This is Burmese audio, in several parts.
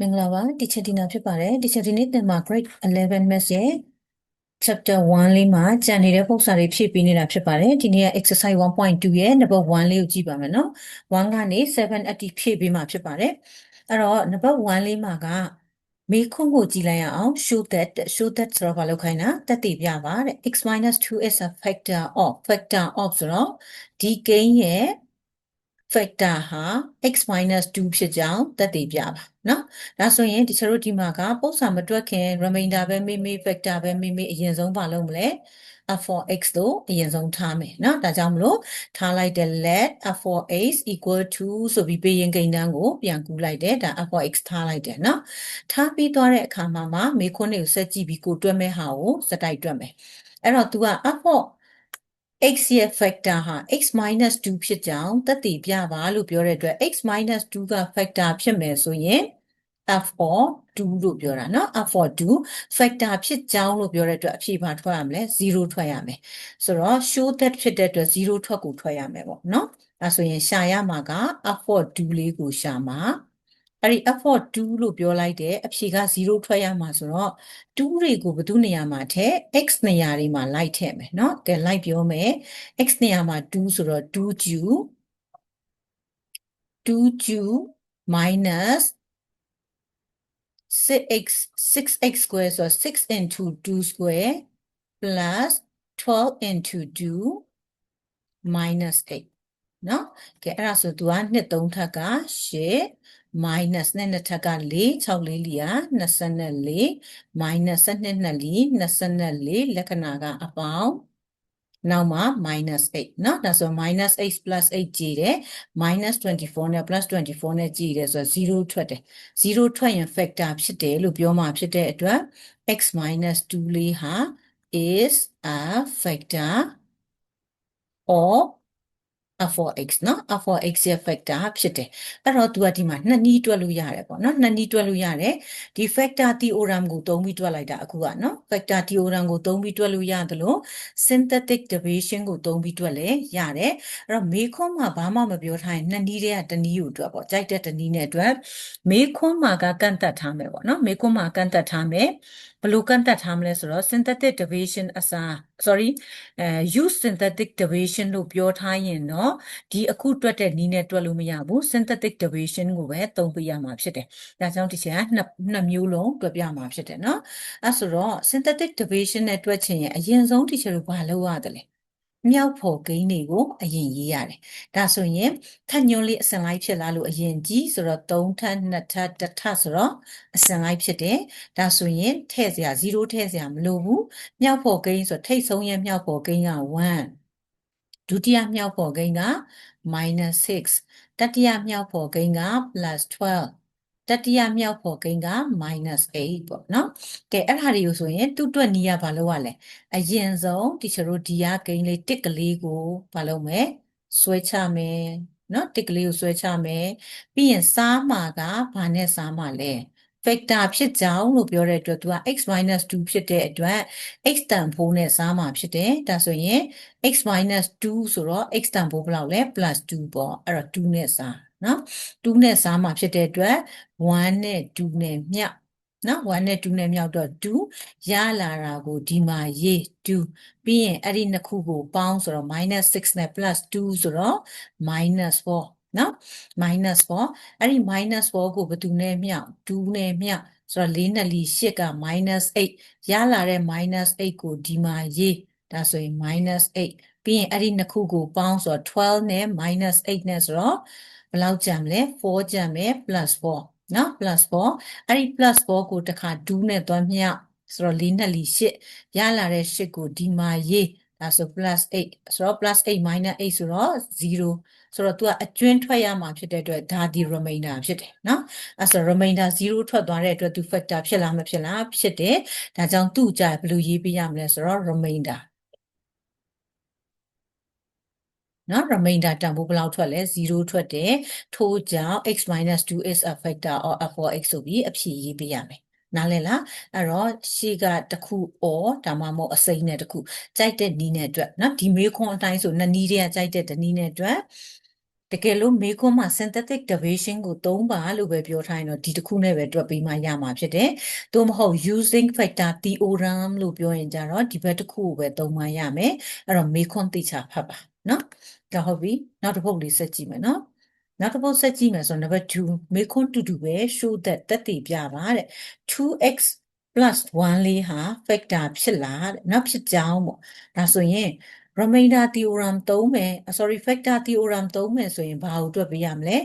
မင်္ဂလာပါ teacher Tina ဖြစ်ပါတယ် teacher ဒီနေ့သင်မှာ grade 11 maths ရဲ့ chapter 1လေးမှာကြံနေတဲ့ပုံစံတွေဖြည့်ပေးနေတာဖြစ်ပါတယ်ဒီနေ့က exercise 1.2ရဲ့ number 1လေးကိုကြည့်ပါမယ်နော်1ကနေ7အထိဖြည့်ပေးမှာဖြစ်ပါတယ်အဲ့တော့ number 1လေးမှာကမေခွန်းကိုကြည့်လိုက်ရအောင် show that show that ဆိုတော့ဘာလို့ခိုင်းတာတက်တည်ပြပါတဲ့ x 2 is a factor of factor of ဆိုတော့ဒီကိန်းရဲ့ factor ဟာ x 2ဖြစ်ကြောင်းသက်သေပြပါ နော်ဒါဆိုရင်ဒီချတို့ဒီမှာကပုံစံမတွက်ခင် remainder ပဲမေးမေး factor ပဲမေးမေးအရင်ဆုံးပါလို့မလဲ f for x တို့အရင်ဆုံးထားမယ်เนาะဒါကြောင့်မလို့ထားလိုက်တဲ့ let f for x equal to ဆိုပြီးပေးရင်ကိန်းတန်းကိုပြန်ကူးလိုက်တယ်ဒါ f for x ထားလိုက်တယ်เนาะထားပြီးသွားတဲ့အခါမှာမှမေခွန်းတွေကိုဆက်ကြည့်ပြီးကိုတွက်မဲ့ဟာကိုစတိုက်တွက်မယ်အဲ့တော့ तू က f for x ရဲ့ factor ဟာ x 2ဖြစ်ကြောင်းသက်သေပြပါလို့ပြောတဲ့အတွက် x 2က factor ဖြစ်မယ်ဆိုရင် f for 2လို့ပြောတာเนาะ f for 2 factor ဖြစ်ကြောင်းလို့ပြောတဲ့အတွက်အဖြေဘာထွက်ရမလဲ0ထွက်ရမယ်ဆိုတော့ show that ဖြစ်တဲ့အတွက်0ထွက်ကိုထွက်ရမယ်ပေါ့เนาะအဲဆိုရင်ရှာရမှာက f for 2လေးကိုရှာမှာ အဲ့ဒီ effort 2လို့ပြောလိုက်တဲ့အဖြေက0ထွက်ရမှာဆိုတော့2တွေကိုဘယ်သူနေရာမှာထည့် x နေရာတွေမှာလိုက်ထည့်မယ်เนาะကဲလိုက်ပြောမယ် x နေရာမှာ2ဆိုတော့2 q 2q minus 6x 6x square ဆိုတော့6 into 2 square plus 12 into 2 minus 8เนาะကဲအဲ့ဒါဆိုသူက2 3ထက်က8 minus နဲ့နှစ်ထက်က4 6လေးလီယာ24 minus 12နှစ်လီ24လက္ခဏာကအပေါင်းနောက်မှာ minus 8เนาะဒါဆို minus 8 plus 8ကြည့်တယ် minus 24နဲ့ plus 24နဲ့ကြည့်တယ်ဆိုတော့0ထွက်တယ်0ထွက်ရင် factor ဖြစ်တယ်လို့ပြောမှာဖြစ်တဲ့အတွက် x minus 2လေးဟာ is a factor of f for x เนาะ f for x ရဲ့ factor ဖြစ်တယ်အဲ့တော့ तू ကဒီမှာနှစ်နည်းတွက်လို့ရတယ်ပေါ့နော်နှစ်နည်းတွက်လို့ရတယ်ဒီ factor theorem ကိုသုံးပြီးတွက်လိုက်တာအခုကနော် factor theorem ကိုသုံးပြီးတွက်လို့ရတယ်လို့ synthetic division ကိုသုံးပြီးတွက်လဲရတယ်အဲ့တော့မေခွန်းမှာဘာမှမပြောထားရင်နှစ်နည်းတည်းကတစ်နည်းကိုတွက်ပေါ့ကြိုက်တဲ့တစ်နည်းနဲ့တွက်မေခွန်းမှာကကန့်သက်ထားမယ်ပေါ့နော်မေခွန်းမှာကန့်သက်ထားမယ်ဘယ်လိုကန့်သက်ထားမလဲဆိုတော့ synthetic division အစား sorry အဲ use synthetic division လို့ပြောထားရင်တော့ဒီအခုတွက်တဲ့နည်းနဲ့တွက်လို့မရဘူး synthetic division ကိုပဲသုံးပြရမှာဖြစ်တယ်။ဒါကြောင့်ဒီချက်ကနှစ်နှစ်မျိုးလုံးတွက်ပြမှာဖြစ်တယ်နော်။အဲဆိုတော့ synthetic division နဲ့တွက်ချင်ရင်အရင်ဆုံးဒီချက်ကိုဘာလုပ်ရတယ်လဲ။ မြောက်ဖို့ဂိမ်းတွေကိုအရင်ရေးရတယ်။ဒါဆိုရင်ထက်ညွန်းလေးအစင်လိုက်ဖြစ်လာလို့အရင်ကြီးဆိုတော့3ထက်2ထက်1ထက်ဆိုတော့အစင်လိုက်ဖြစ်တယ်။ဒါဆိုရင်ထည့်စရာ0ထည့်စရာမလိုဘူး။မြောက်ဖို့ဂိမ်းဆိုထိတ်ဆုံးရဲ့မြောက်ဖို့ဂိမ်းက1ဒုတိယမြောက်ဖို့ဂိမ်းက -6 တတိယမြောက်ဖို့ဂိမ်းက +12 တတိယမြောက်ဖို့ဂိမ်းက -8 ပေါ့နော်ကဲအဲ့ဒါတွေကိုဆိုရင်သူ့အတွက်နီးရဘာလို့ ਆ လဲအရင်ဆုံးတီချာတို့ဒီရဂိမ်းလေးတစ်ကလေးကိုဘာလုပ်မလဲဆွဲချမယ်နော်တစ်ကလေးကိုဆွဲချမယ်ပြီးရင်စားမှာကဘာနဲ့စားမှာလဲ factor ဖြစ်ကြောင်းလို့ပြောတဲ့အတွက်သူက x 2ဖြစ်တဲ့အတွက် x တန်ဖိုးနဲ့စားမှာဖြစ်တယ်ဒါဆိုရင် x 2ဆိုတော့ x တန်ဖိုးဘယ်လောက်လဲ +2 ပေါ့အဲ့တော့2နဲ့စား နော်2နဲ့စားမှာဖြစ်တဲ့အတွက်1နဲ့2နဲ့မြောက်နော်1နဲ့2နဲ့မြောက်တော့2ရလာတာကိုဒီမှာရေး2ပြီးရင်အဲ့ဒီနှစ်ခုကိုပေါင်းဆိုတော့ -6 နဲ့ +2 ဆိုတော့ -4 နော် -4 အဲ့ဒီ -4 ကိုဘယ်သူနဲ့မြောက်2နဲ့မြောက်ဆိုတော့4နဲ့လီ8က -8 ရလာတဲ့ -8 ကိုဒီမှာရေးဒါဆိုရင် -8 ပြီးရင်အဲ့ဒီနှစ်ခုကိုပေါင်းဆိုတော့12နဲ့ -8 နဲ့ဆိုတော့ဘယ်လောက်ကျန်မလဲ4ကျန်မယ် +4 နော် +4 အဲ့ဒီ +4 ကိုတစ်ခါ2နဲ့တွန်းမြောက်ဆိုတော့4နဲ့လီ8ရလာတဲ့8ကိုဒီမှာရေးဒါဆို +8 ဆိုတော့ +8 -8 ဆိုတော့0ဆိုတော့ तू ကအကျွင်းထွက်ရမှာဖြစ်တဲ့အတွက်ဒါဒီ remainder ဖြစ်တယ်နော်အဲဆို remainder 0ထွက်သွားတဲ့အတွက် तू factor ဖြစ်လားမဖြစ်လားဖြစ်တယ်ဒါကြောင့်သူ့ကြဘယ်လိုရေးပေးရမလဲဆိုတော့ remainder နော် remainder တန်ဖိုးဘယ်လောက်ထွက်လဲ0ထွက်တယ်ထို့ကြောင့် x 2 is a factor of f of x ဆိုပြီးအဖြေရေးပေးရမယ်နားလည်လားအဲ့တော့ရှေ့ကတစ်ခု or ဒါမှမဟုတ်အစိမ်းနဲ့တစ်ခုကြိုက်တဲ့နီးနဲ့အတွက်နော်ဒီမေးခွန်းအတိုင်းဆိုနှစ်နီးတည်းကကြိုက်တဲ့တနီးနဲ့အတွက်တကယ်လို့မေခွန်းမှာ synthetic derivation ကိုသုံးပါလို့ပဲပြောထားရင်တော့ဒီတစ်ခုနဲ့ပဲတွက်ပြီးမှရမှာဖြစ်တယ်။သို့မဟုတ် using factor theorem လို့ပြောရင်ကြတော့ဒီဘက်တစ်ခုကိုပဲသုံးမှရမယ်။အဲ့တော့မေခွန်းသိချဖတ်ပါ နော်ဒါဟုတ်ပြီနောက်တစ်ပုဒ်လေးဆက်ကြည့်မယ်နော်နောက်တစ်ပုဒ်ဆက်ကြည့်မယ်ဆိုတော့ number 2မေခွန်းတူတူပဲ show that တက်တည်ပြပါတဲ့ 2x plus 1လေးဟာ factor ဖြစ်လားတဲ့နောက်ဖြစ်ကြောင်းပေါ့ဒါဆိုရင် remainder theorem သုံးမယ် sorry factor theorem သုံးမယ်ဆိုရင်ဘာကိုတွက်ပေးရမလဲ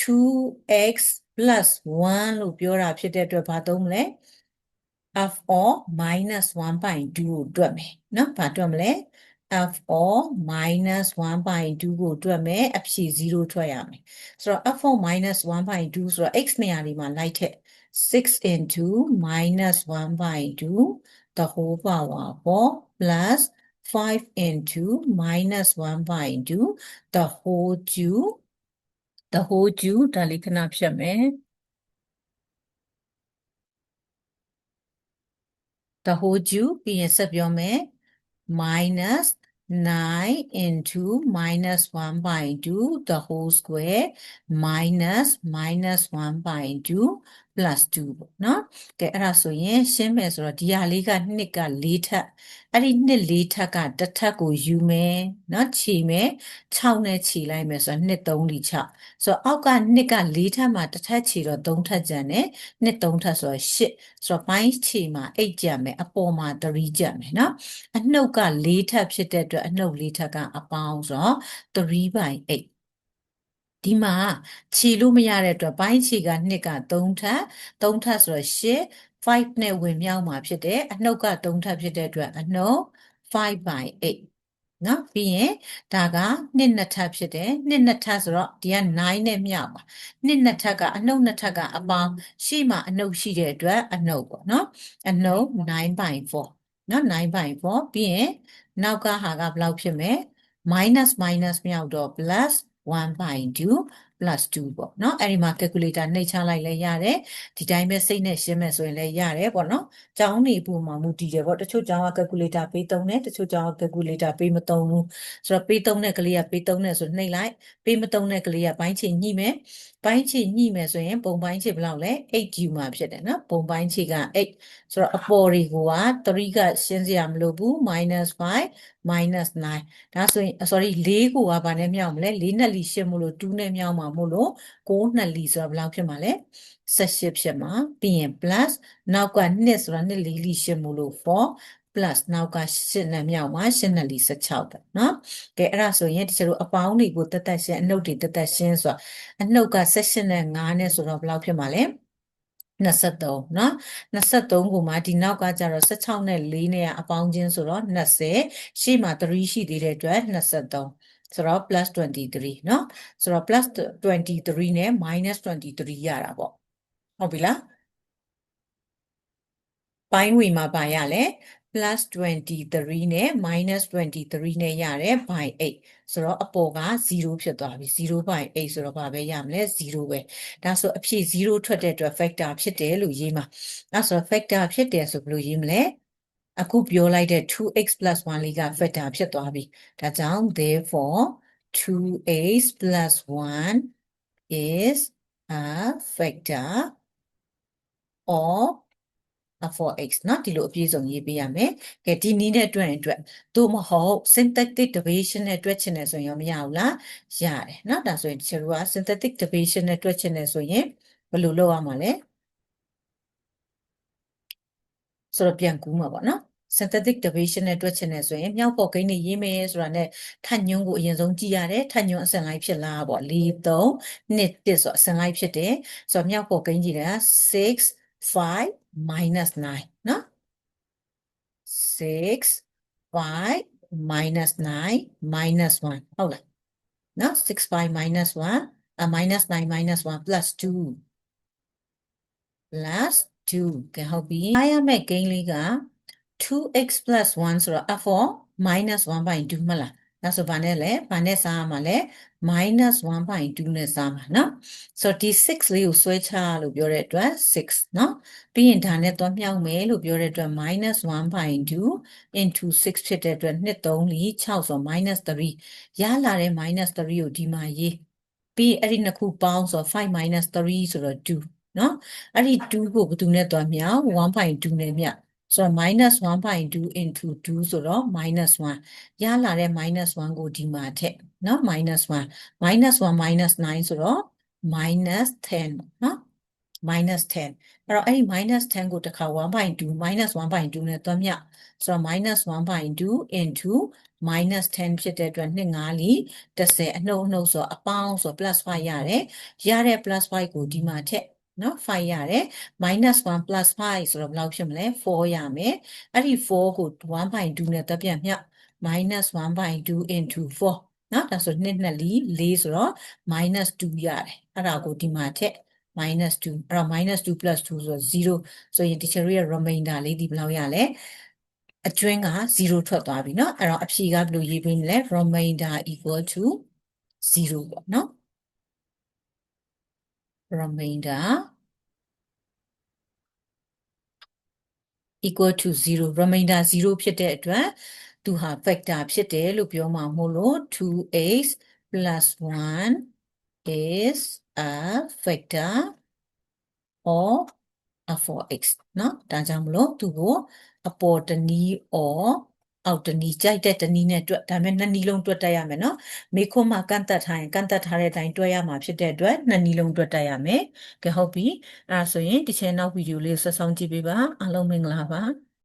2x plus 1လို့ပြောတာဖြစ်တဲ့အတွက်ဘာသုံးမလဲ f or minus 1 by 2ကိုတွက်မယ်နော်ဘာတွက်မလဲ f or minus 1/2ကိုတွက်မယ်အဖြေ0ထွက်ရမယ်ဆိုတော့ f or minus 1/2ဆိုတော့ x နေရာဒီမှာလိုက်ထည့်6 into minus 1 by 2 the whole power 4 plus 5 into minus 1 by 2 the whole 2 the whole 2ဒါလေးခဏဖြတ်မယ် the whole 2ပြီးရင်ဆက်ပြောမယ် minus 9 into minus 1 by 2 the whole square minus minus 1 by 2 plus 2ပေါ့နော်ကဲအဲ့ဒါဆိုရင်ရှင်းမယ်ဆိုတော့ဒီဟာလေးကနှစ်က4ထပ်အဲ့ဒီနှစ်4ထပ်ကတစ်ထပ်ကိုယူမယ်နော်ခြေမယ်6နဲ့ခြေလိုက်မယ်ဆိုတော့နှစ်3လီ6ဆိုတော့အောက်ကနှစ်က4ထပ်မှာတစ်ထပ်ခြေတော့3ထပ်ကျန်တယ်နှစ်3ထပ်ဆိုတော့8ဆိုတော့ပိုင်းခြေမှာ8ကျန်မယ်အပေါ်မှာ3ကျန်မယ်နော်အနှုတ်က4ထပ်ဖြစ်တဲ့အတွက်အနှုတ်4ထပ်ကအပေါင်းဆိုတော့3 by 8 ဒီမှာခြေလို့မရတဲ့အတွက်ပိုင်းခြေက2က3ထပ်3ထပ်ဆိုတော့8 5နဲ့ဝင်မြောက်မှာဖြစ်တယ်အနှုတ်က3ထပ်ဖြစ်တဲ့အတွက်အနှုတ်5 by 8နော်ပြီးရင်ဒါကနှစ်နှစ်ထပ်ဖြစ်တယ်နှစ်နှစ်ထပ်ဆိုတော့ဒီက9နဲ့မြောက်ပါနှစ်နှစ်ထပ်ကအနှုတ်နှစ်ထပ်ကအပေါင်းရှေ့မှာအနှုတ်ရှိတဲ့အတွက်အနှုတ်ပေါ့နော်အနှုတ်9 by 4နော်9 by 4ပြီးရင်နောက်ကဟာကဘယ်လောက်ဖြစ်မလဲ minus minus မြောက်တော့ plus 1 by 2 plus 2ပေါ့နော်အဲ့ဒီမှာ calculator နှိပ်ချလိုက်လဲရတယ်ဒီတိုင်းပဲစိတ်နဲ့ရှင်းမယ်ဆိုရင်လဲရတယ်ပေါ့နော်ကျောင်းနေပုံမှာမူတည်တယ်ပေါ့တချို့ကျောင်းက calculator ပေးသုံးတယ်တချို့ကျောင်းက calculator ပေးမသုံးဘူးဆိုတော့ပေးသုံးတဲ့ကလေးကပေးသုံးတယ်ဆိုနှိပ်လိုက်ပေးမသုံးတဲ့ကလေးကဘိုင်းချေညှိမယ်ဘိုင်းချေညှိမယ်ဆိုရင်ပုံဘိုင်းချေဘယ်လောက်လဲ8 u မှာဖြစ်တယ်နော်ပုံဘိုင်းချေက8ဆိုတော့အပေါ်တွေက3ကရှင်းစရာမလိုဘူး -5 -9 ဒါဆိုရင် sorry 4ကိုကဘာနဲ့မြောက်မလဲ4နဲ့လီရှင်းမလို့2နဲ့မြောက်မှာမို့လို့6နဲ့လီဆိုတာဘယ်လောက်ဖြစ်မှာလဲ18ဖြစ်မှာပြီးရင် plus နောက်က2ဆိုတာ2လီလီရှင်းမို့လို့4 plus နောက်က8နဲ့မြောက်မှာ8နဲ့လီ16ပဲเนาะကဲအဲ့ဒါဆိုရင်တချို့အပေါင်းတွေကိုတက်တက်ရှင်းအနှုတ်တွေတက်တက်ရှင်းဆိုတာအနှုတ်က18နဲ့9နဲ့ဆိုတော့ဘယ်လောက်ဖြစ်မှာလဲ23เนาะ23ကိုမှဒီနောက်ကကျတော့16နဲ့4နဲ့အပေါင်းချင်းဆိုတော့20ရှေ့မှာ3ရှိသေးတဲ့အတွက်23 ဆိုတော့ plus 23เนาะဆိုတော့ plus 23နဲ့ minus 23ရတာပေါ့ဟုတ်ပြီလားပိုင်းဝေမှာပါရလဲ plus 23နဲ့ minus 23နဲ့ရတယ် by 8ဆိုတော့အပေါ်က0ဖြစ်သွားပြီ0 by 8ဆိုတော့ဘာပဲရမလဲ0ပဲဒါဆိုအဖြေ0ထွက်တဲ့အတွက် factor ဖြစ်တယ်လို့ရေးမှာအဲဆို factor ဖြစ်တယ်ဆိုဘယ်လိုရေးမလဲ အခုပြောလိုက်တဲ့ 2x 1လေးက vector ဖြစ်သွားပြီဒါကြောင့် therefore 2x 1 is a vector or a for x နော်ဒီလိုအပြည့်စုံရေးပေးရမယ်ကဲဒီနည်းနဲ့တွက်ရင်တွက်သို့မဟုတ် synthetic derivation နဲ့တွက်ချင်တယ်ဆိုရင်မရဘူးလားရတယ်နော်ဒါဆိုရင်တချို့က synthetic derivation နဲ့တွက်ချင်တယ်ဆိုရင်ဘယ်လိုလုပ်ရမှာလဲ ဆိုတော့ပြန်ကူးမှာပေါ့နော် synthetic deviation နဲ့တွက်ချင်တယ်ဆိုရင်မြောက်ပေါ်ဂိမ်းနေရေးမယ်ဆိုတာနဲ့ထပ်ညွန်းကိုအရင်ဆုံးကြည့်ရတယ်ထပ်ညွန်းအစဉ်လိုက်ဖြစ်လားပေါ့၄3 2 1ဆိုအစဉ်လိုက်ဖြစ်တယ်ဆိုတော့မြောက်ပေါ်ဂိမ်းကြည့်တာ6 5 minus 9နော်6 5 minus 9 minus 1ဟုတ်လားနော်6 5 minus 1 a minus 9 minus 1 plus 2 plus 2ကဲဟုတ်ပြီအားရမယ့်ကိန်းလေးက 2x plus 1ဆိုတော့ f4 minus 1/2မလားဒါဆိုဘာနဲ့လဲဘာနဲ့စားရမှာလဲ minus 1/2နဲ့စားမှာเนาะဆိုတော့ဒီ6လေးကိုဆွဲချလို့ပြောတဲ့အတွက်6เนาะပြီးရင်ဒါနဲ့သွားမြောက်မယ်လို့ပြောတဲ့အတွက် minus 1/2 into 6ဖြစ်တဲ့အတွက်2 3 4 6ဆို minus 3ရလာတဲ့ minus 3ကိုဒီမှာရေး ပြီးရင်အဲ့ဒီနှစ်ခုပေါင်းဆိုတော့5 minus 3ဆိုတော့2 နော်အဲ့ဒီ2ကိုဘယ်သူနဲ့တွက်မြောက်1.2နဲ့မြောက်ဆိုတော့ minus 1.2 into 2ဆိုတော့ minus 1ရလာတဲ့ minus 1ကိုဒီမှာထည့်နော် minus 1 minus 1 minus 9ဆိုတော့ minus 10နော် minus 10အဲ့တော့အဲ့ဒီ minus 10ကိုတစ်ခါ1.2 minus 1.2နဲ့တွက်မြောက်ဆိုတော့ minus 1.2 into minus 10ဖြစ်တဲ့အတွက်2 5လီ30အနှုတ်အနှုတ်ဆိုတော့အပေါင်းဆိုတော့ plus 5ရတယ်ရတဲ့ plus 5ကိုဒီမှာထည့် နော်5ရတယ် minus 1 plus 5ဆိုတော့ဘယ်လောက်ဖြစ်မလဲ4ရမယ်အဲ့ဒီ4ကို1.2နဲ့တက်ပြန်မြောက် minus 1.2 into 4နော်ဒါဆို2နှစ်လီ4ဆိုတော့ minus 2ရတယ်အဲ့ဒါကိုဒီမှာထည့် minus 2အဲ့တော့ minus 2 plus 2ဆိုတော့0ဆိုရင် teacher ရဲ့ remainder လေးဒီဘယ်လောက်ရလဲအကျွင်းက0ထွက်သွားပြီเนาะအဲ့တော့အဖြေကဘယ်လိုရေးပေးမလဲ remainder equal to 0ပေါ့เนาะ remainder equal to 0 remainder 0ဖြစ်တဲ့အတွက်သူဟာ factor ဖြစ်တယ်လို့ပြောမှာမို့လို့ 2x plus 1 is a factor of a 4x เนาะဒါကြောင့်မလို့သူကိုအပေါ်တစ်နည်း or အောက်တနီကြိုက်တဲ့တနီနဲ့တွက်ဒါပေမဲ့နှစ်နီလုံးတွက်တတ်ရမယ်နော်မိခွန်းမှာကန့်တတ်ထားရင်ကန့်တတ်ထားတဲ့အတိုင်းတွက်ရမှာဖြစ်တဲ့အတွက်နှစ်နီလုံးတွက်တတ်ရမယ်ကဲဟုတ်ပြီအဲဒါဆိုရင်ဒီချဲနောက်ဗီဒီယိုလေးဆက်ဆောင်ကြည့်ပေးပါအားလုံးမင်္ဂလာပါ